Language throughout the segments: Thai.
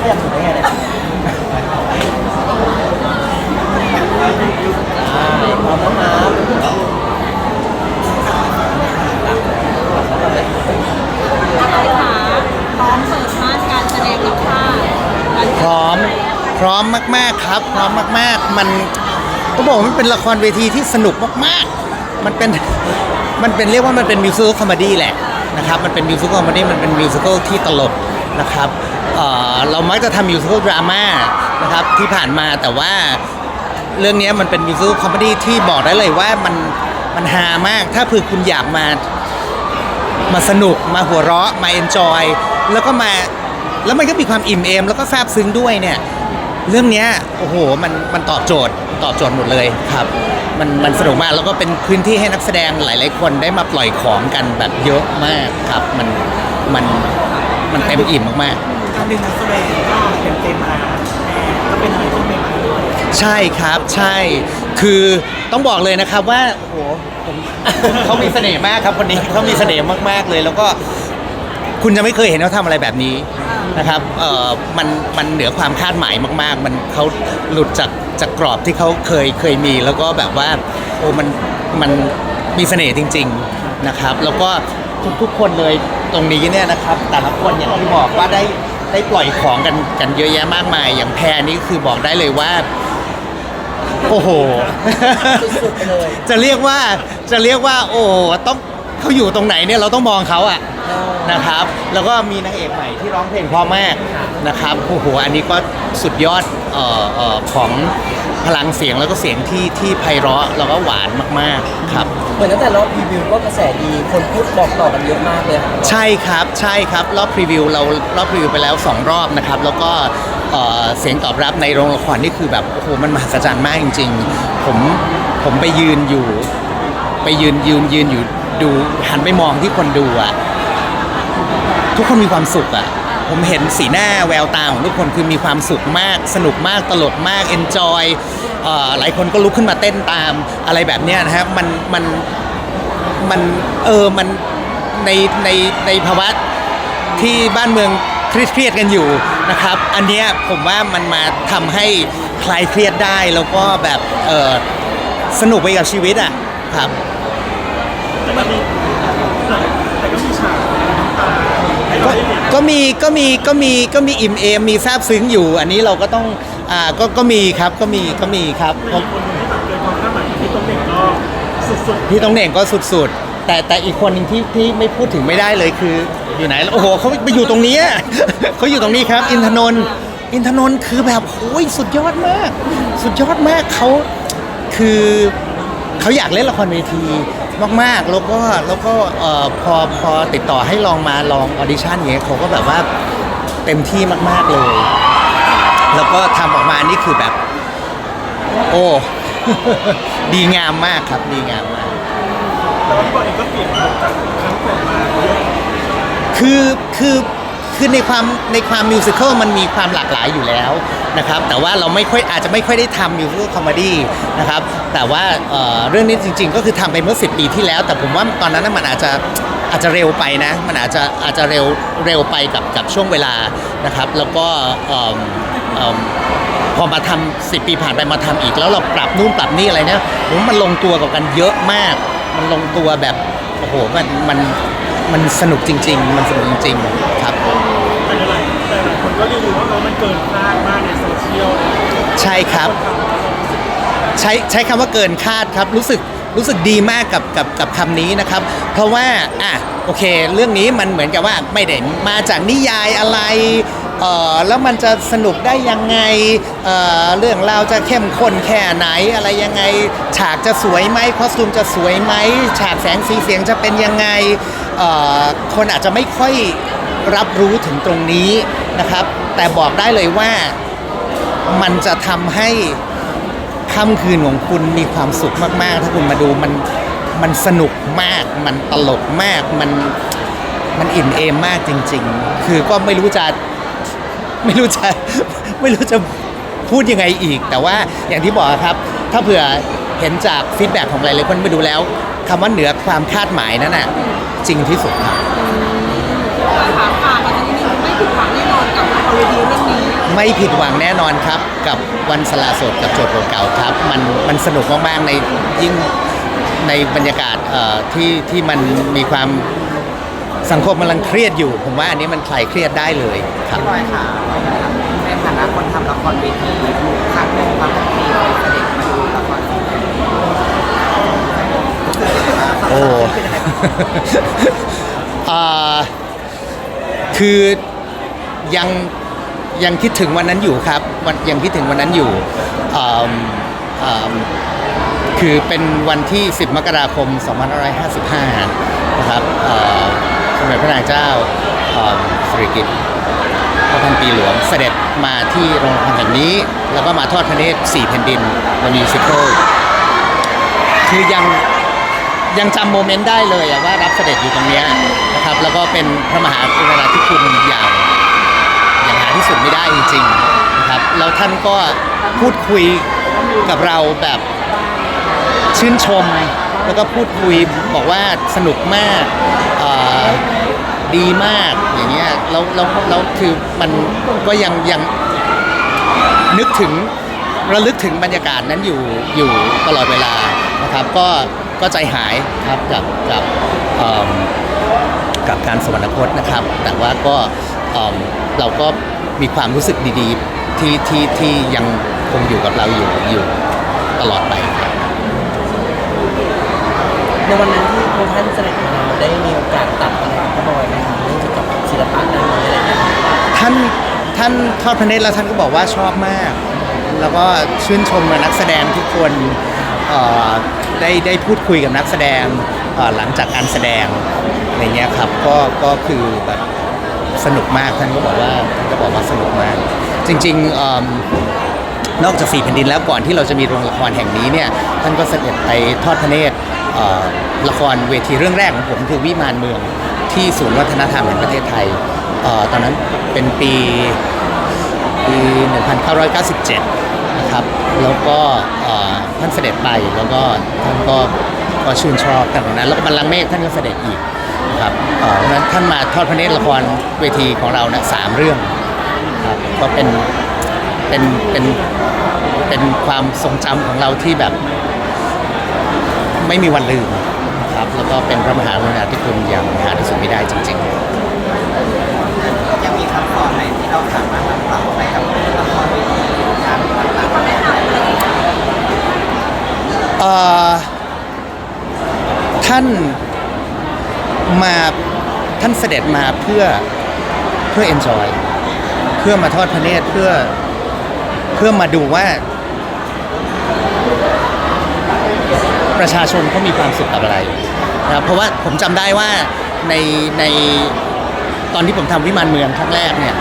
ขยับถึงได้ไงเนี่ยอ่าพร้อมแล้วครับอะไรคะพร้อมเปิดม่านการแสดงแล้วค่ะการพร้อมพร้อมมาก ๆ ครับ พร้อมมาก ๆ มันก็บอกว่ามันเป็นละครเวทีที่สนุกมาก ๆ มันเป็นมันเป็นเรียกว่ามันเป็นมิวสิควลคอมเมดี้แหละนะครับ มันเป็นมิวสิควลคอมเมดี้มันเป็นมิวสิควลที่ตลก นะครับเอ่อเรามักจะทำมิวสิควลดราม่านะครับที่ผ่านมาแต่ว่าเรื่องนี้มันเป็นมิวสิควลคอมเมดี้ที่บอกได้เลยว่ามันมันฮามาก ถ้าเผื่อคุณอยากมามาสนุกมาหัวเราะมาเอนจอยแล้วก็มาแล้วมันก็มีความอิ่มเอม แล้วก็ซาบซึ้งด้วยเนี่ยเรื่องนี้โอ้โหมันมันตอบโจทย์ตอบโจทย์หมดเลยครับ มันมันสนุกมากแล้วก็เป็นพื้นที่ให้นักแสดงหลาย ๆ คนได้มาปล่อยของกันแบบเยอะมากครับ มันมัน มันเต็มอิ่มมากการดึงนักแสดงก็เต็มเต็มมาก็เป็นอะไรที่ใหม่ๆด้วยๆ ใช่ครับใช่คือต้องบอกเลยนะครับว่าโอ้โหผม เขามีเสน่ห์มากครับคนนี้เขามีเสน่ห์มากๆเลย แล้วก็คุณจะไม่เคยเห็นเขาทำอะไรแบบนี้นะครับเอ่อมันมันเหนือความคาดหมายมาก ๆ มันเขาหลุดจากจากกรอบที่เขาเคยเคยมี แล้วก็แบบว่าโอ้มันมันมีเสน่ห์จริง ๆนะครับ แล้วก็ ทุกๆคนเลยตรงนี้เนี่ยนะครับ แต่ละคนอย่างที่บอกว่าได้ได้ปล่อยของกันกันเยอะแยะมากมาย อย่างแพรนี่คือบอกได้เลยว่า โอ้โห สุดๆไปเลยจะเรียกว่าจะเรียกว่า โอ้โหต้องเขาอยู่ตรงไหนเนี่ยเราต้องมองเขาอะนะครับ แล้วก็มีนางเอกใหม่ที่ร้องเพลงเพราะมากนะครับโอ้โหอันนี้ก็สุดยอดเอ่อเอ่อของ พลังเสียงแล้วก็เสียงที่ที่ไพเราะแล้วก็หวานมากๆครับ เหมือนตั้งแต่รอบรีวิวก็กระแสดีคนพูดบอกต่อกันเยอะมากเลยครับใช่ครับใช่ครับรอบพรีวิวเรารอบพรีวิวไปแล้ว 2 รอบนะครับแล้วก็เอ่อเสียงตอบรับในโรงละครนี่คือแบบโอ้โหมันมหัศจรรย์มากจริง ๆ ผมผมไปยืนอยู่ ไปยืนยืนยืนอยู่ดูหันไปมองที่คนดูอะทุกคนมีความสุขอะผมเห็นสีหน้าแววตาของทุกคนคือมีความสุขมาก สนุกมากตลกมากเอนจอย หลายคนก็ลุกขึ้นมาเต้นตามอะไรแบบนี้นะครับมันมันมันเออมันในในในภาวะที่บ้านเมืองเครียดกันอยู่นะครับ อันเนี้ยผมว่ามันมาทำให้คลายเครียดได้แล้วก็แบบเออสนุกไปกับชีวิตอะครับก็ก็ มีก็มีก็มีก็มีอิ่มเอมมีซาบซึ้งอยู่ อันนี้เราก็ต้องอ่าก็ก็มีครับก็มีก็มีครับผมพี่ต้องเหน่งก็สุดๆ แต่แต่อีกคนหนึ่งที่ที่ไม่พูดถึงไม่ได้เลยคือ อยู่ไหนโอ้โหเขาไปอยู่ตรงนี้อะเขาอยู่ตรงนี้ครับ อินทนนท์อินทนนท์คือแบบโอ้ยสุดยอดมาก สุดยอดมากเขาคือเขาอยากเล่นละครเวที มากๆ แล้วก็แล้วก็เอ่อพอพอติดต่อให้ลองมาลองออดิชั่นอย่างเงี้ยเขาก็แบบว่าเต็มที่มาก ๆเลย แล้วก็ทำออกมานี่คือแบบ โอ้ ดีงามมากครับ ดีงามมากคือคือคือ ในความในความมิวสิควลมันมีความหลากหลายอยู่แล้วนะครับแต่ว่าเราไม่ค่อยอาจจะไม่ค่อยได้ทำมิวสิควลคอมเมดี้นะครับแต่ว่าเอ่อเรื่องนี้จริง ๆ ก็คือทำไปเมื่อ 10 ปีที่แล้ว แต่ผมว่าตอนนั้นนะมันอาจจะอาจจะเร็วไปนะมันอาจจะอาจจะเร็วเร็วไปกับกับช่วงเวลานะครับแล้วก็เอิ่มเอิ่มพอมาทำสิปีผ่านไปมาทำอีก แล้วเราปรับนู่นปรับนี่อะไรเนี่ยผมว่ามันลงตัวกับกันเยอะมาก มันลงตัวแบบโอ้โหมันมันมันสนุกจริง ๆ มันสนุกจริงๆครับ ก็รีวิวว่ามันเกินคาดมากในโซเชียลใช่ครับ ใช้ใช้คำว่าเกินคาดครับรู้สึกรู้สึกดีมากกับกับกับคำนี้นะครับ เพราะว่าอะโอเค เรื่องนี้มันเหมือนกับว่าไม่ได้มาจากนิยายอะไรเออแล้วมันจะสนุกได้ยังไงเออเรื่องราวจะเข้มข้นแค่ไหนอะไรยังไง ฉากจะสวยไหมคอสตูมจะสวยไหมฉากแสงสีเสียงจะเป็นยังไงเออคนอาจจะไม่ค่อยรับรู้ถึงตรงนี้ นะครับ แต่บอกได้เลยว่ามันจะทำให้ค่ำคืนของคุณมีความสุขมาก ๆ ถ้าคุณมาดูมันมันสนุกมาก มันตลกมาก มันมันอิ่มเอมมากจริง ๆ คือก็ไม่รู้จะไม่รู้จะไม่รู้จะพูดยังไงอีก แต่ว่าอย่างที่บอกครับ ถ้าเผื่อเห็นจากฟีดแบ็ของหลายๆคนไปดูแล้วคำว่าเหนือความคาดหมายนั่นน่ะจริงที่สุดครับ ถามฝากกันนิดนึง ไม่ผิดหวังแน่นอนกับละครเวทีเรื่องนี้ไม่ผิดหวังแน่นอนครับ กับวันสละโสดกับโจทย์เก่าๆครับ มันมันสนุกมากๆในยิ่งในบรรยากาศเอ่อที่ที่มันมีความสังคมกำลังเครียดอยู่ ผมว่าอันนี้มันคลายเครียดได้เลยครับพี่บอยค่ะในฐานะคนทำละครเวทีครั้งหนึ่งความทันทีเคยเสด็จมาดูละครเวทีโอ้อ่าคือยัง ยังคิดถึงวันนั้นอยู่ครับวันยังคิดถึงวันนั้นอยู่คือเป็นวันที่ 10 มกราคม 2555 นะครับสมเด็จพระนางเจ้าสิริกิติ์พระพันปีหลวงเสด็จมาที่โรงละครแห่งนี้ แล้วก็มาทอดพระเนตรสี่แผ่นดินมามิวสิคลคือยังยังจำโมเมนต์ได้เลยว่ารับเสด็จอยู่ตรงเนี้ยนะครับ แล้วก็เป็นพระมหากรุณาธิคุณอย่าง อย่างหาที่สุดไม่ได้จริงๆนะครับแล้วท่านก็พูดคุยกับเราแบบชื่นชม แล้วก็พูดคุยบอกว่าสนุกมากดีมากอย่างเงี้ยแล้วแล้วแล้วคือมันก็ยังยังนึกถึงระลึกถึงบรรยากาศนั้นอยู่อยู่ตลอดเวลานะครับ ก็ก็ใจหายครับกับกับกับการสวรรคตนะครับ แต่ว่าก็ เอิ่มเราก็มีความรู้สึกดีๆที่ที่ที่ยังคงอยู่กับเราอยู่อยู่ตลอดไปครับในวันนั้นที่พระท่านเสด็จมาเราได้มีโอกาสตัดอะไรกับพี่บอยไหมคะเรื่องเกี่ยวกับศิลปะด้านนี้อะไรเงี้ยท่านท่านทอดพระเนตรแล้วท่านก็บอกว่าชอบมาก แล้วก็ชื่นชมนักแสดงทุกคนเอ่อได้ได้พูดคุยกับนักแสดงเอ่อหลังจากการแสดงอะไรเงี้ยครับก็ก็คือแบบ สนุกมากท่านก็บอกว่าท่านก็บอกว่าสนุกมาก จริงๆเอิ่มนอกจากสี่แผ่นดินแล้วก่อนที่เราจะมีโรงละครแห่งนี้เนี่ยท่านก็เสด็จไปทอดพระเนตรเอ่อละครเวทีเรื่องแรกของผมคือวิมานเมืองที่ศูนย์วัฒนธรรมแห่งประเทศไทยเอ่อตอนนั้นเป็นปีปี 1997 นะครับ แล้วก็เอ่อท่านเสด็จไปแล้วก็ท่านก็ก็ชื่นชอบกันตรงนั้น แล้วก็บัลลังก์เมฆท่านก็เสด็จอีก ครับเพราะฉะนั้นท่านมาทอดพระเนตรละครเวทีของเราเนี่ยสามเรื่องครับก็เป็นเป็นเป็นเป็นความทรงจำของเราที่แบบไม่มีวันลืมครับแล้วก็เป็นพระมหากรุณาธิคุณอย่างหาที่สุดไม่ได้จริง ๆ ยังมีคำสอนไหนที่เราสามารถนำปรับใช้กับละครเวทีงานต่างๆ เอ่อท่านมาท่านเส ด็จมาเพื่อเพื่อ enjoy เพื่อมาทอดพระเนตรเพื่อเพื่อมาดูว่า ประชาชนเขามีความสุขกับอะไรนะครับเพราะว่าผมจำได้ว่าในในตอนที่ผมทำวิมานเมืองครั้งแรกเนี่ย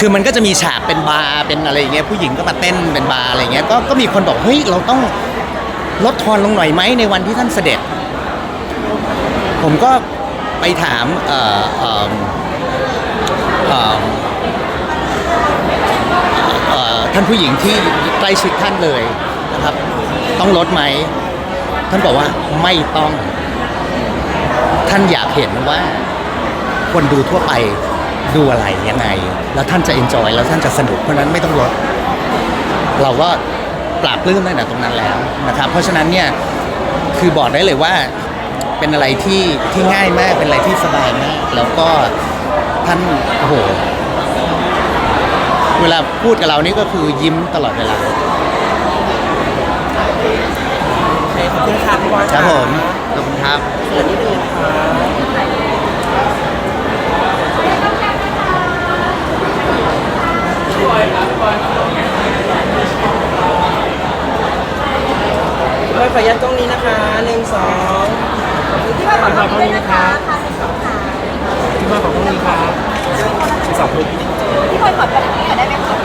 คือมันก็จะมีฉากเป็นบาร์เป็นอะไรอย่างเงี้ยผู้หญิงก็มาเต้นเป็นบาร์อะไรอย่างเงี้ยก็ก็มีคนบอกเฮ้ยเราต้องลดทอนลงหน่อยไหมในวันที่ท่านเสด็จ ผมก็ ไปถามเอ่อเอ่อเอ่อเอ่อท่านผู้หญิงที่ใกล้ชิดท่านเลยนะครับ ต้องลดไหม ท่านบอกว่าไม่ต้อง ท่านอยากเห็นว่า คนดูทั่วไปดูอะไรยังไง แล้วท่านจะเอนจอยแล้วท่านจะสนุกเพราะฉะนั้นไม่ต้องลด เราก็ปราบปลื้มตั้งแต่ตรงนั้นแล้วนะครับ เพราะฉะนั้นเนี่ยคือบอกได้เลยว่า เป็นอะไรที่ที่ง่ายมากเป็นอะไรที่สบายมาก แล้วก็ท่านโอ้โหเวลาพูดกับเรานี่ก็คือยิ้มตลอดเวลาขอบคุณค่ะพี่บอยครับผมขอบคุณครับเกิดนิดนึงค่ะพี่บอยขออ ขอยัดตรงนี้นะคะหนึ่งสองที่มาขอบคุณด้วยนะคะค่ะสิบสองค่ที่มาขอบคุณนี้ครับสิบสองคนที่พลขอโทษที่ได้ไหมคะ